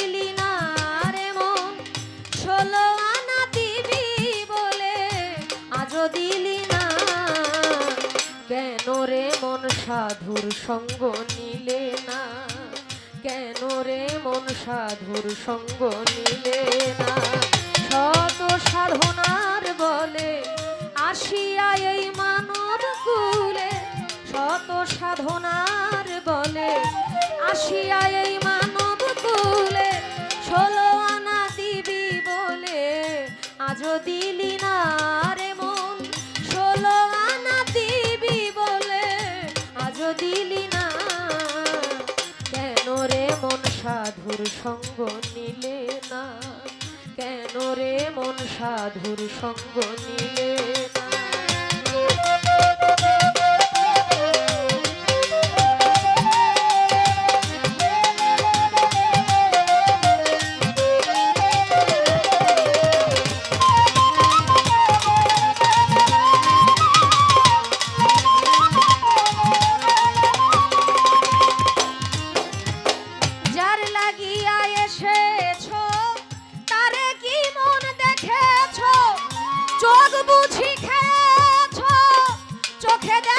দিলি রে মন, ষোলো দিবি বলে আজও দিলি না। রে মন সাধুর সঙ্গ নিলে না? কেন রে মন সাধুর সঙ্গ নিলে না? শত সাধনার বলে আসিয়া এই মানব কুলে, শত সাধনার বলে আসিয়া এই মানব কুলে আজও দিলি না রে মন ষোলো আনা দিবি বলে, আজো দিলি না কেন রে মন সাধুর সঙ্গ নিলে না? কেন রে মন সাধুর সঙ্গ নিলে না? চোখে দেখো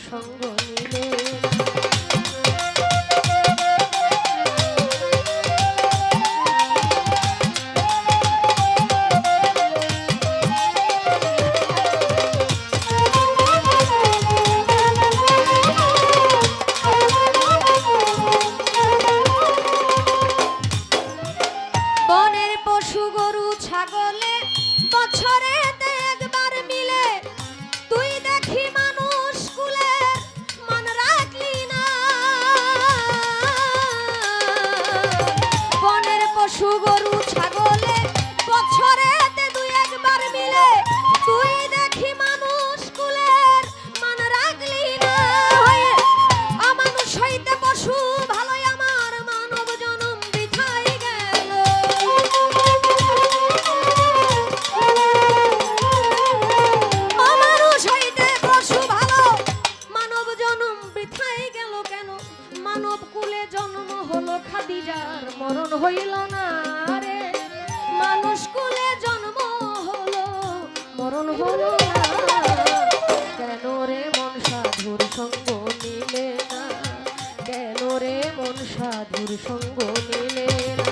সঙ্গ বনের পশু গরু ছাগলে বছরে পশু ছাগলে বছরে মরণ হলো। কেন রে মন সাধুর সঙ্গ নিলে না? কেন রে মন সাধুর সঙ্গ না?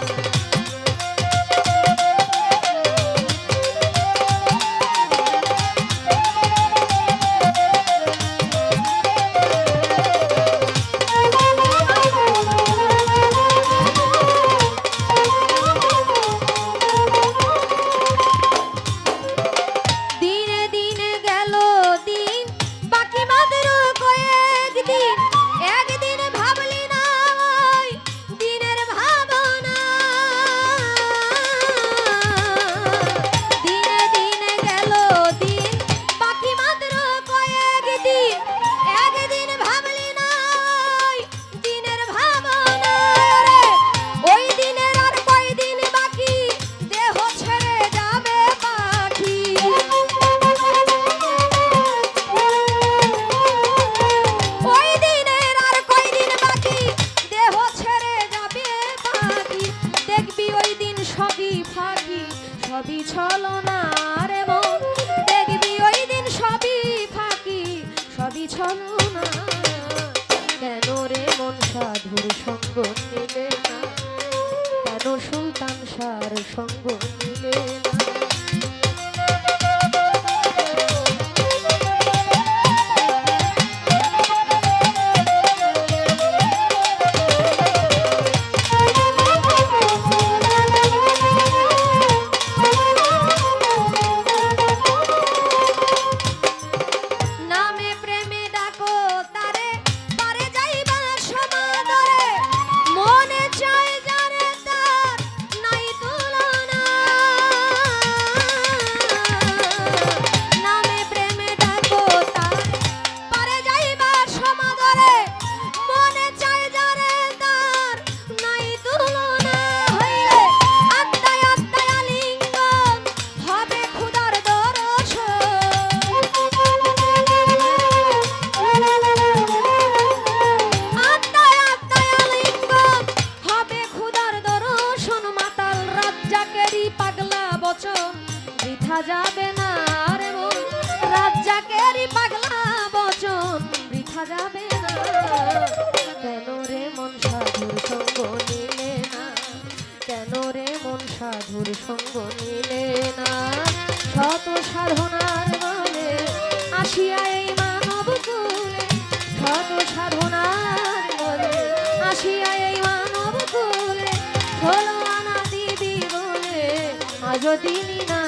সাধুর সঙ্গ সাধুর সঙ্গ নিলে না। শত সাধনার বলে আসিয়া এই মানব কুলে। শত সাধনার বলে আসিয়া এই মানব কুলে। হলো আনা দিদি বলে আজ দিনই না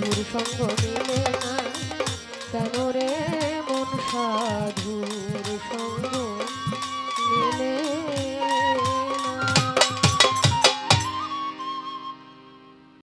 সাধুর সঙ্গ মিলে না। কেন রে মন সাধু?